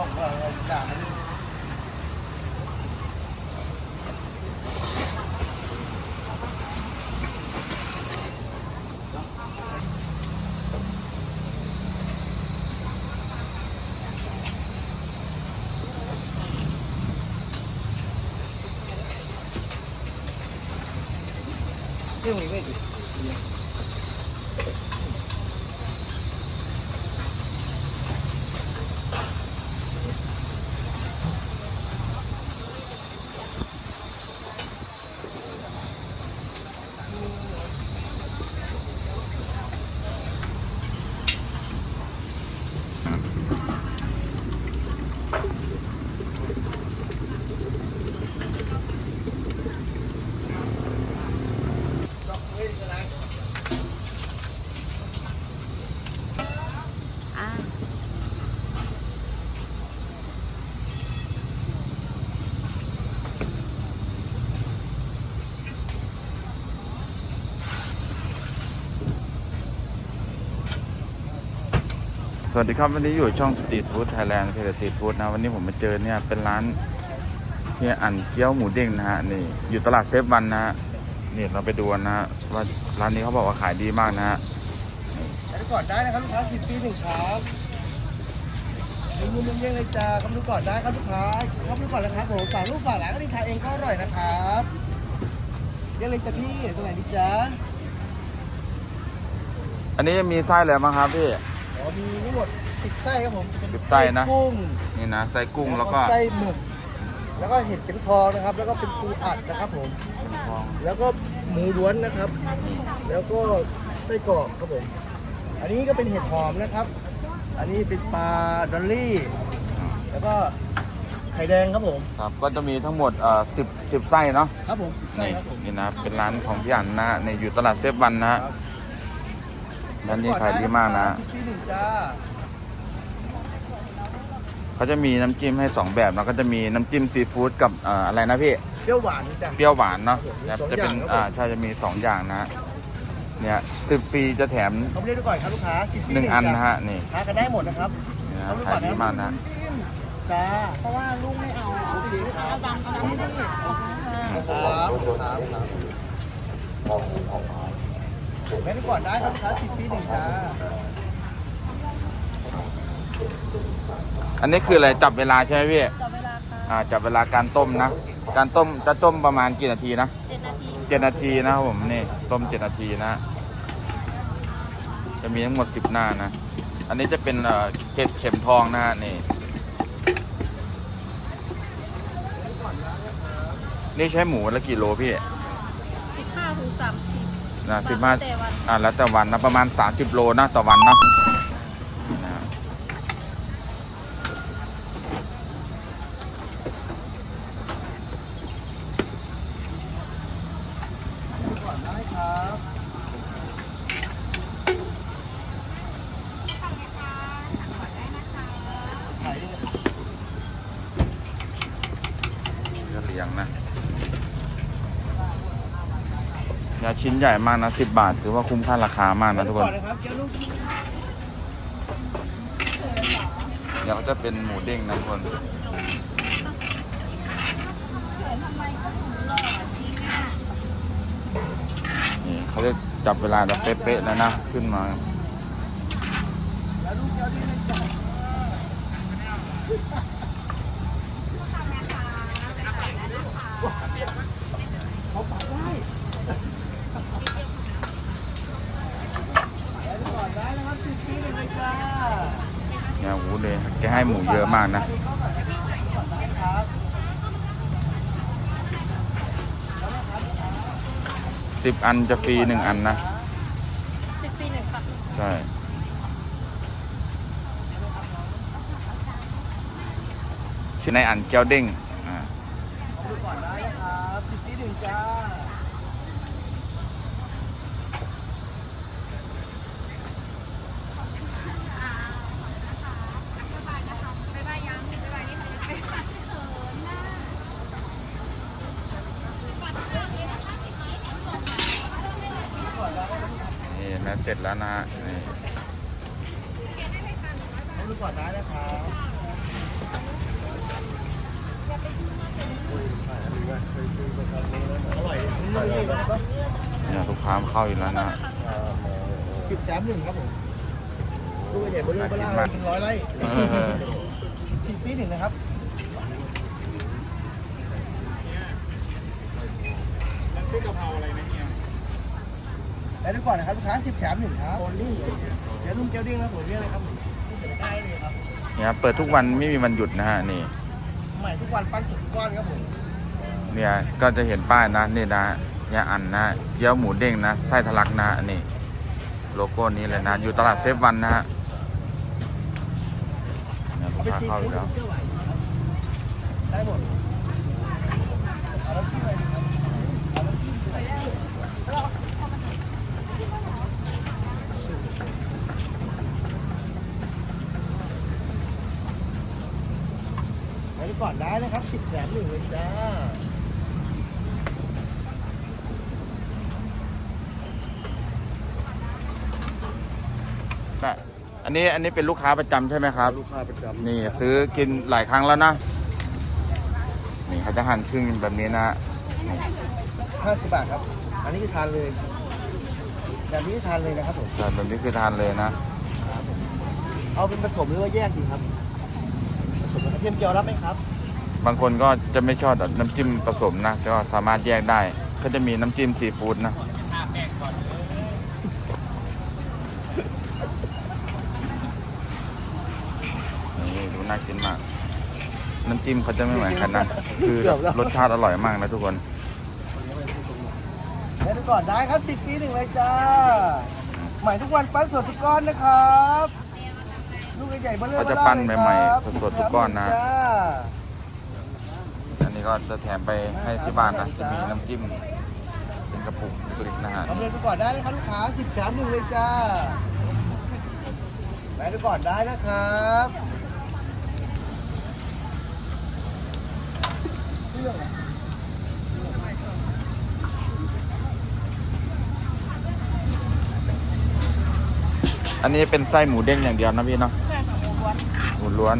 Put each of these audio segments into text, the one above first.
ของเราจ่ายเรื่องนี้ไม่ดิ อ่า สวัสดีครับวันนี้อยู่ช่องสตรีทฟู้ดไทยแลนด์เพจสตรีทฟู้ดนะวันนี้ผมมาเจอเนี่ยเป็นร้านเฮียอันเกี๊ยวหมูเด้งนะฮะนี่อยู่ตลาดเซฟวันนะฮะนี่เราไปดูกันนะฮะว่าร้านนี้เขาบอกว่าขายดีมากนะฮะใช้ก่อนได้นะครับลูกค้าสิบปีหนึ่งครับมุมมุมมุมเยังเลยจ้าคำดูก่อนได้ครับลูกค้าคำดูก่อนนะครับผมฝากลูกฝากหลานก็ดีทานเองก็อร่อยนะครับเยังเลยจ้าพี่ตรงไหนดีจ้าอันนี้มีไส้อะไรบ้างครับพี่ อ๋อมีทั้งหมดสิบไส้ครับผมเป็นสิบไส้นะ กุ้งนี่นะไส้กุ้งแล้วก็ไส้หมึก แล้วก็เห็ดเข็มทองนะครับ แล้วก็เป็นปูอัดนะครับผม ทองแล้วก็หมูล้วนนะครับ แล้วก็ไส้กรอกครับผม อันนี้ก็เป็นเห็ดหอมนะครับ อันนี้เป็นปลาดอลลี่ แล้วก็ไข่แดงครับผม ครับก็จะมีทั้งหมดเอ่อสิบสิบไส้เนาะครับผม ใช่นี่ครับผม นี่นะเป็นร้านของพี่อันนะในอยู่ตลาดเซฟวันนะฮะร้านนี้ขายดีมากนะสิบปีหนึ่งจ้าเขาจะมีน้ำจิ้มให้สองแบบนะก็จะมีน้ำจิ้มซีฟู้ดกับเอ่ออะไรนะพี่ เปรี้ยวหวานจ้ะ เปรี้ยวหวานเนาะครับผมมีจะเป็นสองอย่างครับ อ่าใช่จะมีสองอย่างนะ เนี่ยสิบปีจะแถมเขาเรียกดูก่อนครับลูกค้าสิบปีหนึ่งอันนะจ้ฮะนี่ทานกันได้หมดนะครับนี่นะเอดูขายดีมากนะจิ้มจ้าเพราะว่าลูกไม่เอาโอเคครับเอาดำเอาดำไม่ได้เอาค่ะครับครับครับ แม่ดูก่อนได้ครับลูกค้าสิบปีหนึ่งจ้าอันนี้คืออะไรจับเวลาใช่ไหมพี่จับเวลาค่ะอ่าจับเวลาการต้มนะ การต้มจะต้มประมาณกี่นาทีนะเจ็ดนาทีเจ็ดนาทีนะครับผมนี่ต้มเจ็ดนาทีนะ จะมีทั้งหมดสิบหน้านะ อันนี้จะเป็นเอ่อเห็ดเข็มทองนะฮะนี่ นี่ใช้หมูละกี่โลพี่สิบห้าถึงสามสิบ นะสิบห้าอ่าแล้วแต่วันนะประมาณ 30 โลนะต่อวันนะนะ ก่อนได้ครับไหน ก็เลี้ยงนะ ยาชิ้นใหญ่มากนะ10บบาท ถือว่าคุ้มค่าราคามากนะทุกคน เดี๋ยวก็จะเป็นหมูเด้งนะทุกคน นี่เขาจะจับเวลาแบบเป๊ะๆแล้วนะ ขึ้นมาแล้วลูกเกี๊ยวนี่เลยจ้ะเขาปักได้แล้วก่อนได้นะครับสิบปีหนึ่งเลยจ้า เนี่ยโอ้โหเลยแกให้หมูเยอะมากนะครับสิบอันจะฟรีหนึ่งอันนะสิบปีหนึ่งค่ะใช่ชิ้นในอันแก้วเด้งอ่า ดูก่อนได้นะครับสิบปีหนึ่งจ้า นี่แม่เสร็จแล้วนะฮะนี่ดูก่อนได้นะครับอร่อยนุ่มๆนะครับเนี่ยลูกค้าเข้าอีกแล้วนะสิบแถมหนึ่งครับผมลูกใหญ่เบอร์เริ่มเบอร์ล่าเป็นร้อยไร่เออสิบปีหนึ่งนะครับ แล้วดูก่อนนะครับลูกค้าสิบแถมหนึ่งครับเดี๋ยวลุงเจ้าดิ้งนะผมเรียกเลยครับผมได้เลยครับเนี่ยเปิดทุกวันไม่มีวันหยุดนะฮะนี่ ใหม่ทุกวันปั้นสุดก้อนครับผมเนี่ยก็จะเห็นป้ายนะนี่นะเนี่ยอันนะเกี๊ยวหมูเด้งนะไส้ทะลักนะอันนี่โลโก้นี้เลยนะ อยู่ตลาดเซฟวันนะฮะเนี่ยลูเอากไปค้าซีเข้าอีฟู้กดแล้วเที่ยวไหวครับได้หมดเอาแล้วที่ไหนดีครับเอาแล้วที่ไหนดีไปดู ก่อนได้นะครับสิบแสนหนึ่งเลยจ้าแต่อันนี้อันนี้เป็นลูกค้าประจำใช่ไหมครับ ลูกค้าประจำนี่ซื้อกินหลายครั้งแล้วนะ นี่เขาจะหั่นครึ่งแบบนี้นะห้าสิบบาทครับ อันนี้คือทานเลยแบบนี้ทานเลยนะครับผมแต่แบบนี้คือทานเลยนะ เอาเป็นผสมหรือว่าแยกดีครับผ สมกับกระเทียมเจียวรับไหมครับ บางคนก็จะไม่ชอบแบบน้ำจิ้มผสมนะก็สามารถแยกได้ก็จะมีน้ำจิ้มซีฟู้ดนะนี่ดูน่ากินมาก น้ำจิ้มเขาจะไม่เหมือนกันนะคือรสชาติอร่อยมากนะทุกคนแล้วดูก่อนได้ครับสิบปีหนึ่งเลยจ้า ใหม่ทุกวันปั้นสดทุกก้อนนะครับ ลูกใหญ่ๆเบอร์เริ่มเขาจะปั้นใหม่ๆสดๆทุกก้อนนะจ้าอันนี้ก็จะแถมไปให้ที่บ้านนะจะมีน้ำจิ้มเป็นกระปุกเล็กๆนะฮะเอาเงินไปก่อนได้เลยครับลูกค้าสิบแถมหนึ่งเลยจ้าแวะดูก่อนได้นะครับเรื่องอะไรอันนี้เป็นไส้หมูเด้งอย่างเดียวนะพี่เนาะใช่ค่ะหมู ล้วนหมูล้วน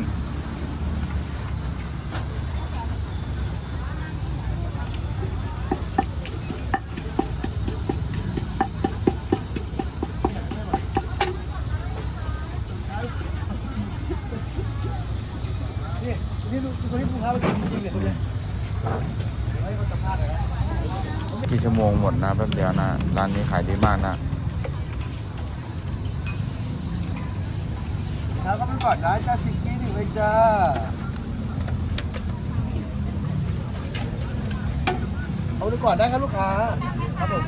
นี่นี่ลูกคนที่ลูกค้ามากินจริงๆเลยคนเนี้ยให้เขาสัมภาษณ์หน่อยนะ กี่ชั่วโมงหมดนะแป๊บเดียวนะ ร้านนี้ขายดีมากนะ แล้ว ก็ไปก่อนนะจ้าสิบปีหนึ่งเลยจ้าเอาดูก่อนได้ครับลูกค้าครับผม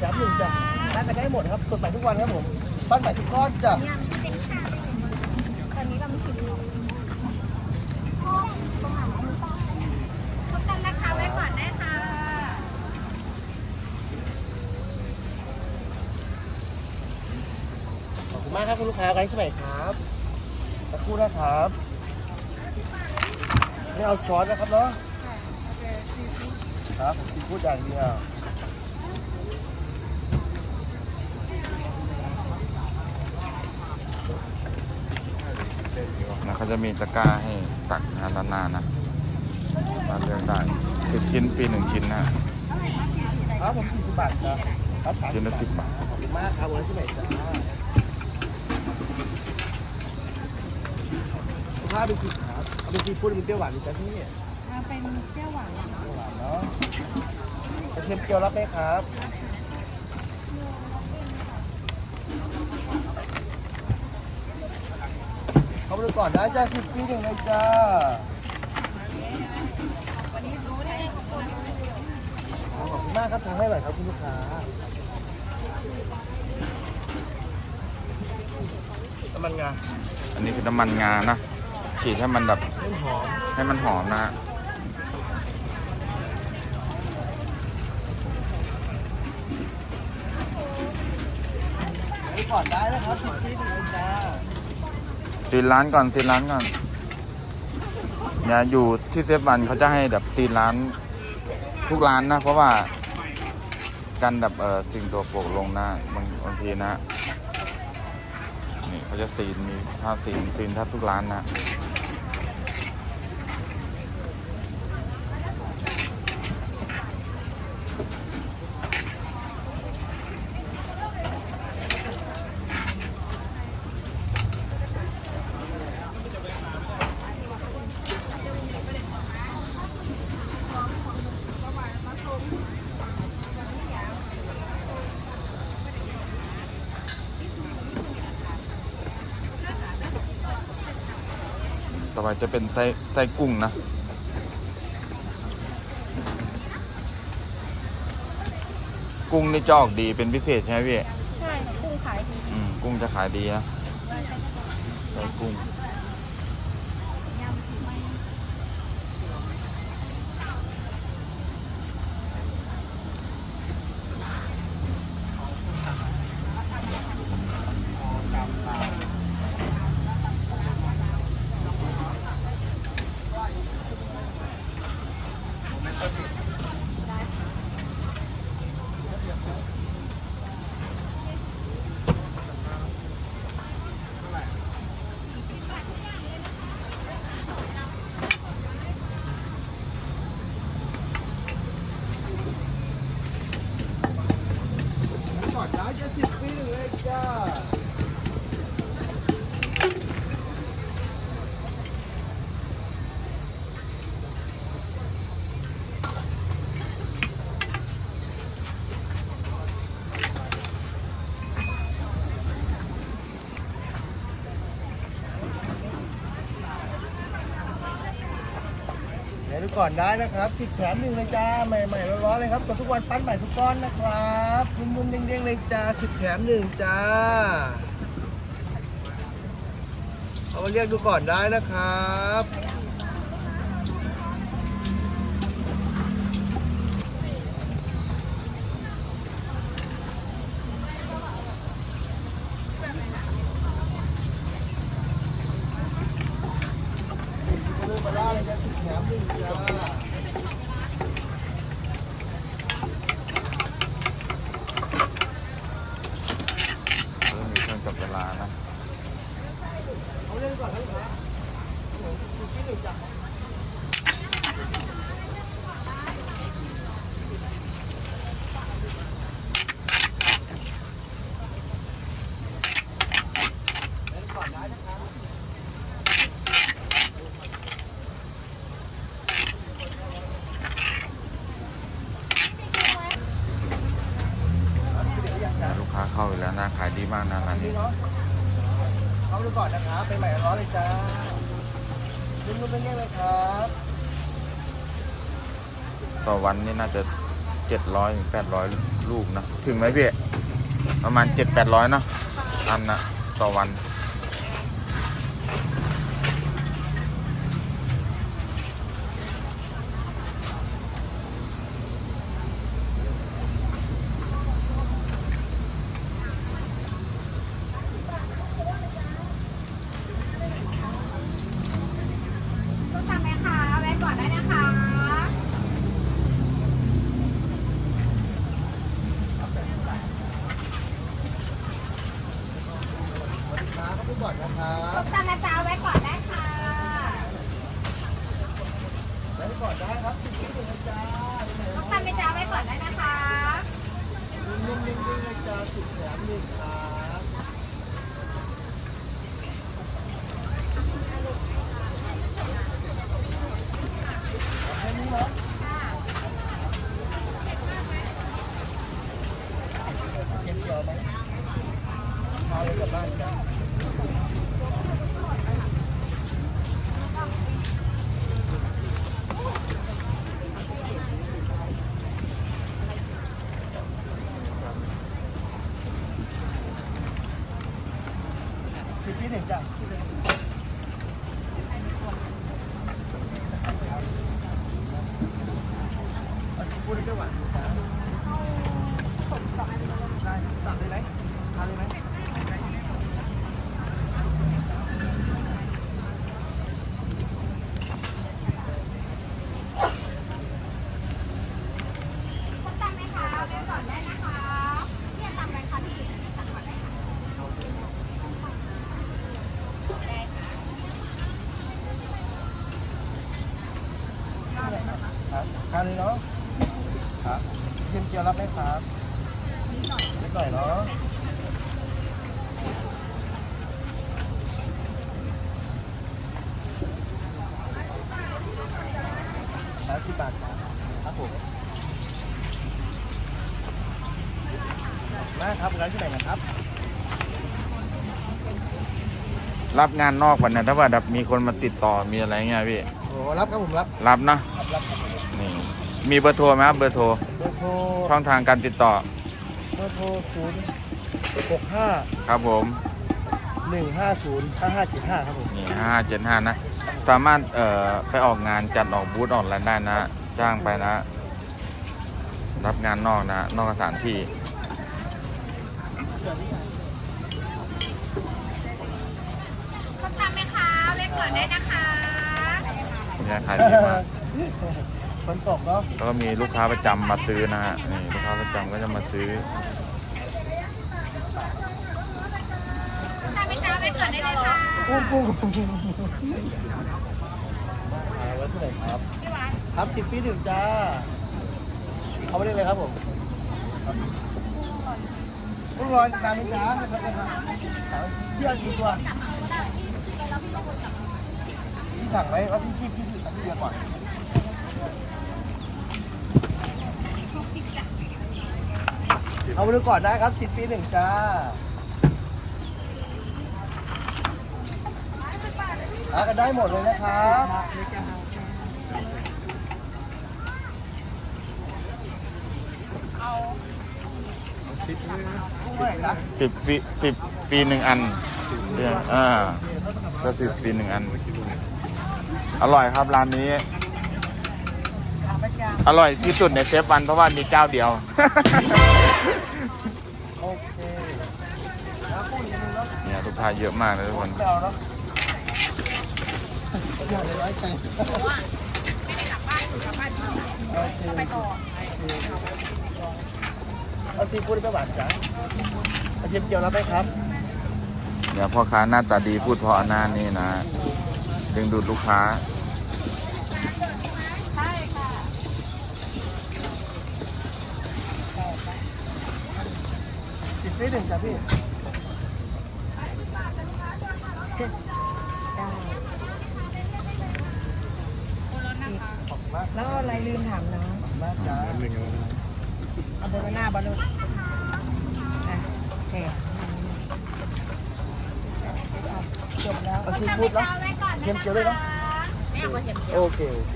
แถมหนึ่งจ้ะได้กันได้หมดครับสดใหม่ทุกวันครับผมปั้นใหม่ทุกก้อนจ้ะเนี่ยมันเป็นข้าวตอนนี้เราไม่คิดหรอกตรงไหนอันนี้ป้าพบกันนะคะไว้ก่อนได้ค่ะขอบคุณมากครับคุณลูกค้าไร้สมัยครับ สักครู่นะครับไม่เอาช้อนนะครับเนาะครับผมซีฟู้ดอย่างเดียวนะเขาจะมีตะกร้าให้ตักนะด้านหน้านะมาเลือกได้สิบชิ้นฟรีหนึ่งชิ้นนะครับผม40บาทครับครับ30ชิ้นละสิบบาทขอบคุณมากครับวันสมัยจ้า ถ้าเป็นสิบครับเอาเป็นซีฟู้ดเป็นเปรี้ยวหวานหรือจ้าพี่เอาเป็นเปรี้ยวหวานนะคะเปรี้ยวหวานเนาะกระเทียมเจียวรับไหมครับเขาไปดูก่อนได้จ้าสิบปีหนึ่งเลยจ้าวันนี้รู้ได้ขอบคุณขอบคุณมากครับทางให้หน่อยครับคุณลูกค้าน้ำมันงา อันนี้คือน้ำมันงานะ ฉีดให้มันแบบเล่นหอมให้มันหอมนะฮะไปก่อนได้นะครับสิบปีหนึ่งเลยจ้าซีนร้านก่อนซีนร้านก่อนเนี่ยอยู่ที่เซฟวันเขาจะให้แบบซีนร้านทุกร้านนะ เพราะว่ากันแบบเออสิ่งตัวโปรกลงนะบางบางทีนะนี่เขาจะซีนมีผ้าซีนซีนแทบทุกร้านนะ อไปจะเป็นไส้ไส้กุ้งนะ กุ้งนี่จะออกดีเป็นพิเศษใช่ไหมพี่ ใช่ กุ้งขายดี อืม กุ้งจะขายดีนะไส้กุ้ง ก่อนได้จะสิบปีหนึ่งเลยจ้า เดี๋ยวดูก่อนได้นะครับสิบแถมหนึ่งเลยจ้าใหม่ๆร้อนๆเลยครับกดทุกวันปั้นใหม่ทุกก้อนนะครับมุมๆเด้งๆเลยจ้าสิบแถมหนึ่งจ้าเอามาเรียกดูก่อนได้นะครับ Thank you. เป็นยังไงครับต่อวันนี่น่าจะเจ็ดร้อยถึงแปดร้อยลูกนะ ถึงไหมพี่ ประมาณเจ็ดแปดร้อยเนาะอันนะต่อวัน ต้องทำไหมคะแวะก่อนได้นะคะ ลูกค้าเขาดูก่อนนะครับ ต้องทำนะจ๊ะแวะก่อนได้ค่ะ ไว้ก่อนได้ครับสิบที่หนึ่งนะจ้าไปใหม่ร้ ต้ อ อน งทำไหมจ๊ะแวะก่อนได้นะคะ รุ่นๆเด้งๆเลยจ้า สิบแถมหนึ่งครับ แค่นี้เนาะเก็บเกี่ยวไหมเอาเลยกลับบ้านจ้ะสิบที่หนึ่งจ้ะเอาสิบ พูดได้แค่หวานจ้ะได้ตักเลยไหมทานได้ไหม ต้องทำไหมคะแวะก่อนได้นะคะเนี่ยทำอะไรคะพี่ตักก่อนได้ค่ะได้ค่ะ ครับทานเลยเนาะครับเย็นเจียวรับไหมครับนิดหน่อยนิดหน่อยเนาะ สามสิบบาทครับครับผมมาครับร้านที่ไหนนะครับ รับงานนอกวันเนี่ยถ้าว่าแบบมีคนมาติดต่อมีอะไรเงี้ยพี่โอ้รับครับผมรับรับนะรับรับครับนี่มีเบอร์โทรไหมครับเบอร์โทรเบอร์โทรช่องทางการติดต่อเบอร์โทรศูนย์หกห้าครับผมหนึ่งห้าศูนย์ห้าห้าเจ็ดห้าครับผมนี่ห้าเจ็ดห้านะ สามารถเอ่อไปออกงานจัดออกบูธออกอะไรได้นะ จ้างไปนะ รับงานนอกนะ นอกสถานที่ ส้มตำไหมคะเว้นก่อนได้นะคะเนี่ยขายดีมาก ฝนตกเนาะแล้วก็มีลูกค้าประจำมาซื้อนะฮะนี่ลูกค้าประจำก็จะมาซื้อ ส้มตำไหมคะเว้น ก่อนได้เลยค่ะปุ้งปุ้งวะที่ไหนครับ พี่หวานครับสิบปีถึงจ้า เอาไปได้เลยครับผมกุ้งร้อนจานนี้จ้าพี่เอากี่ตัวพี่สั่งไหมว่าพี่ชีพพี่ชีพพี่เดียวก่อนหกสิบจ้ะเอาไปดูก่อนได้ครับสิบปีหนึ่งจ้า หากันได้หมดเลยนะครับสิบเท่าไหร่จ๊ะสิบปีสิบปีหนึ่งอันเรื่องอ่าก็สิบปีหนึ่งอัน อร่อยครับร้านนี้ อร่อยที่สุดในเซฟวันเพราะว่ามีเจ้าเดียว โอเคแล้วพูดอีกนิดนึงเนาะเนี่ยลูกค้าเยอะมากเลยทุกคน ไม่เอาเนาะเดี๋ยวเลย ร้อยใจไม่ได้กลับบ้านกลับบ้านที่ไปต่อเอาซีฟู้ดไม่หวานจ้ะเอาเทียมเจียวรับไหมครับ เดี๋ยวพ่อค้าหน้าตาดีพูดเพราะหน้านี่นะดึงดูดลูกค้าใช่ค่ะสิบปีหนึ่งจ้ะพี่ ขอบคุณมากแล้วอะไรลืมถามน้องขอบคุณมากจ้าเอาเบอร์หน้าบอลลูนอะแถมจบแล้วเอาซีฟู้ดเนาะเอาไว้ก่อนเทียมเจียวด้วยเนาะไม่เอาเข็มเจียวโอเคโอเค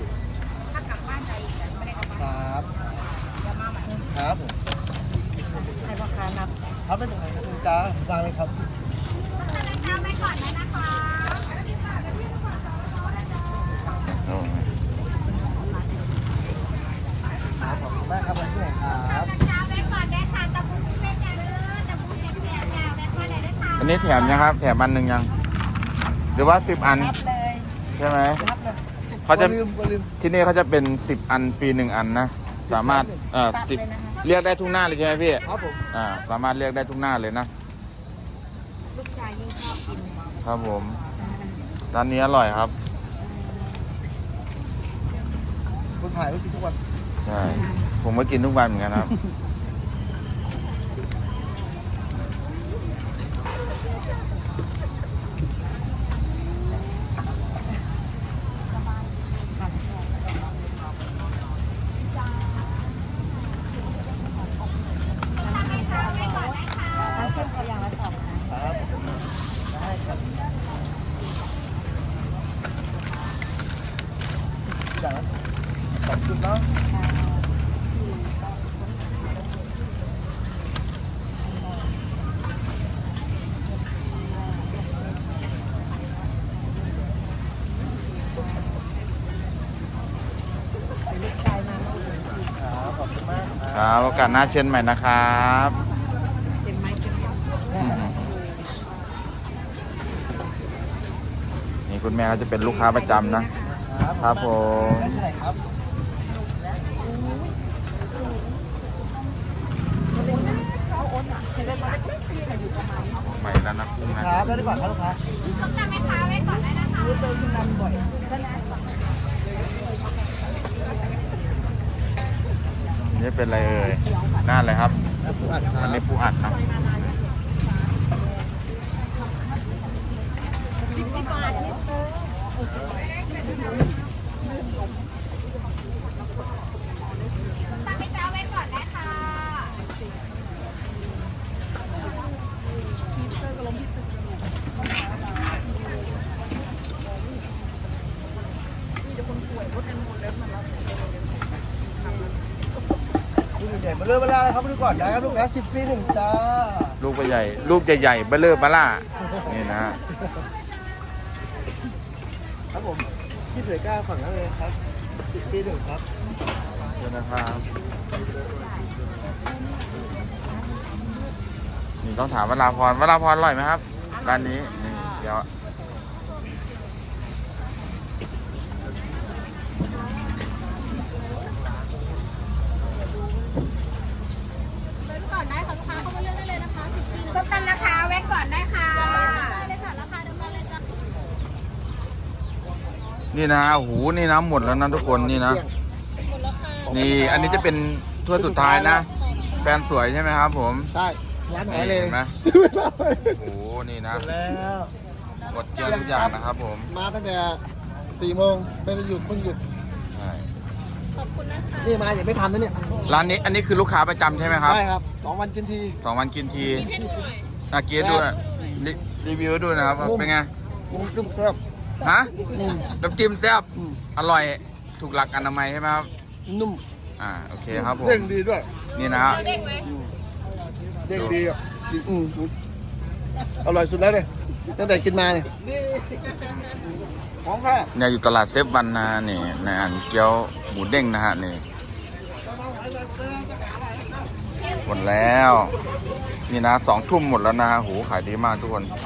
ถ้ากลับบ้านใจอีกแต่ไม่ได้กลับบ้านครับเดี๋ยวมาใหม่ครับผมให้พ่อค้านับครับไม่เป็นไรครับจ้าวางเลยครับเอาไว้ก่อนได้นะคะ ครับขอบคุณมากครับวันที่ไหนครับ เอาไว้ก่อนได้ค่ะตะปูเป็นอย่าลืมตะปูเป็นเสียอย่าไว้ก่อ นได้เลยค่ะอันนี้แถมยังครับ แถมอันหนึ่งยัง หรือว่าสิบอันนับเลยใช่ไหมนับเลยเขาจะลืมลืม ที่นี่เขาจะเป็นสิบอันฟรีหนึ่งอันนะ สามารถเอ่อตัดสิบเลยนะคะ เรียกได้ทุกหน้าเลยใช่ไหมพี่ครับผมอ่าสามารถเรียกได้ทุกหน้าเลยนะ ลูกชายยิ่งชอบกินครับผมร้านนี้อร่อยครับคนถ่ายก็กินทุกวันใช่ผมก็กินทุกวันเหมือนกันครับ ทั้งเข้มเขาอย่างละสองนะครับ ได้ครับอย่างละสองชุดเนาะ เป็นลูกชายมาเมื่อกี้ ครับขอบคุณมาก คครับรับโอกาสหน้าเชิญใหม่นะครับเต็มไม้เต็มมือนี่คุณแม่เขาจะเป็นลูกค้าประจำนะ ครับครับผมได้ที่ไหนครับใหม่แล้วนะกุ้งนะครับได้ดีกว่าครับลูกค้าส้มตำไหมคะไว้ก่อนได้นะคะเจอคุณนันบ่อยใช่ไหม นี่เป็นอะไรเอ่ยน่าเลยครับแล้วผู้อัดคอัรันบนี้ปูอัดนะส้มตำไหมจ๊ะไว้ก่อนได้ค่ะ ลูกใหญ่มา เริ่มเวลาแล้วครับดูก่อนได้ครับลูกนะสิบปีหนึ่งจ้าลูกใหญ่ๆลูกใหญ่ๆเบลเลอร์บล่านี่นะฮะครับผมพี่เสือกล้าฝั่งนั้นเลยครับสิบปีหนึ่งครับเดี๋ยวนะครับนี่ต้องถามวราพรวราพรอร่อยไหมครับร้านนี้นี่เดี๋ยว ก่อนได้ค่ะลูกค้าเข้ามาเลือกได้เลยนะคะสิบปีส้มตำนะคะแวะก่อนได้ค่ะได้เลยค่ะราคาเดิมได้เลยจ้ะ นี่นะโอ้โหนี่นะหมดแล้วนะทุกคนนี่นะ นี่อันนี้จะเป็นถ้วยสุดท้ายนะ แฟนสวยใช่ไหมครับ ผมใช่ร้านไหนนี่เลยเห็นไหมโอ้โหนี่นะแล้วหมดเกลี้ยงทุกอย่างนะครับ ผมมาตั้งแต่สี่โมงไม่ได้หยุดเพิ่งหยุดใช่นี่มาอย่างไม่ทันนะเนี่ยร้านนี้อันนี้คือลูกค้าประจำใช่ไหมครับใช่ครับสองวันกินทีสองวันกินทีอาเกียดูนะรีรีวิวดูนะครับว่าเป็นไง มุ้งจุ่มครับ ฮะน้ำจิ้มแซ่บอร่อยถูกหลักอนามัยใช่ไหมครับ นุ่ม อ่าโอเคครับผมเด้งดีด้วย นี่นะฮะเด้งดีอะอืมอร่อยสุดแล้วเลยตั้งแต่กินมาเนี่ยของแค่เนี่ยอยู่ตลาดเซฟวันนะนี่ในอันเกี๊ยวหมูเด้งนะฮะนี่หมดแล้ว นี่นะสองทุ่มหมดแล้วนะโหขายดีมากทุกคนส